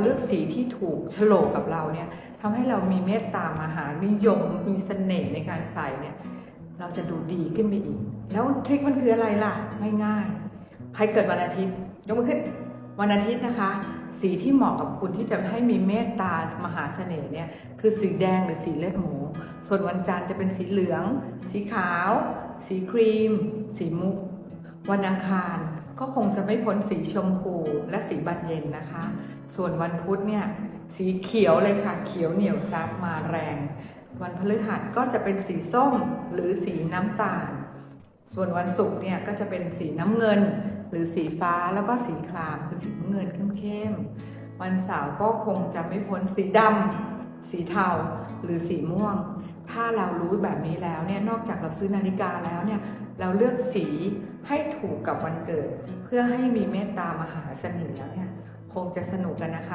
เลือกสีที่ถูกโฉลกกับเราเนี่ยทำให้เรามีเมตตามหานิยม มีเสน่ห์ในการใส่เนี่ย เราจะดูดีขึ้นไปอีก แล้วทริคมันคืออะไรล่ะ ง่ายๆ ใครเกิดวันอาทิตย์ ยกมือขึ้น วันอาทิตย์นะคะ สีที่เหมาะกับคุณที่จะให้มีเมตตามหาเสน่ห์เนี่ย คือสีแดงหรือสีเลือดหมู ส่วนวันจันทร์จะเป็นสีเหลือง สีขาว สีครีม สีมุก วันอังคารก็คงจะไม่พ้นสีชมพูและสีบานเย็นนะคะ ส่วนวันพุธเนี่ยสีเขียวเลยค่ะ เขียวเหนียวซับมาแรง วันพฤหัสก็จะเป็นสีส้มหรือสีน้ำตาล ส่วนวันศุกร์เนี่ยก็จะเป็นสีน้ำเงิน หรือสีฟ้าแล้วก็สีครามคือสีน้ำเงินเข้มๆวันเสาร์ก็คงจะไม่พ้นสีดำสีเทาหรือสีม่วง ถ้าเรารู้แบบนี้แล้วเนี่ยนอกจากเราซื้อนาฬิกาแล้วเนี่ยเราเลือกสีให้ถูกกับวันเกิด เพื่อให้มีเมตตามหาเสน่ห์แล้วเนี่ย คงจะสนุกกันนะคะ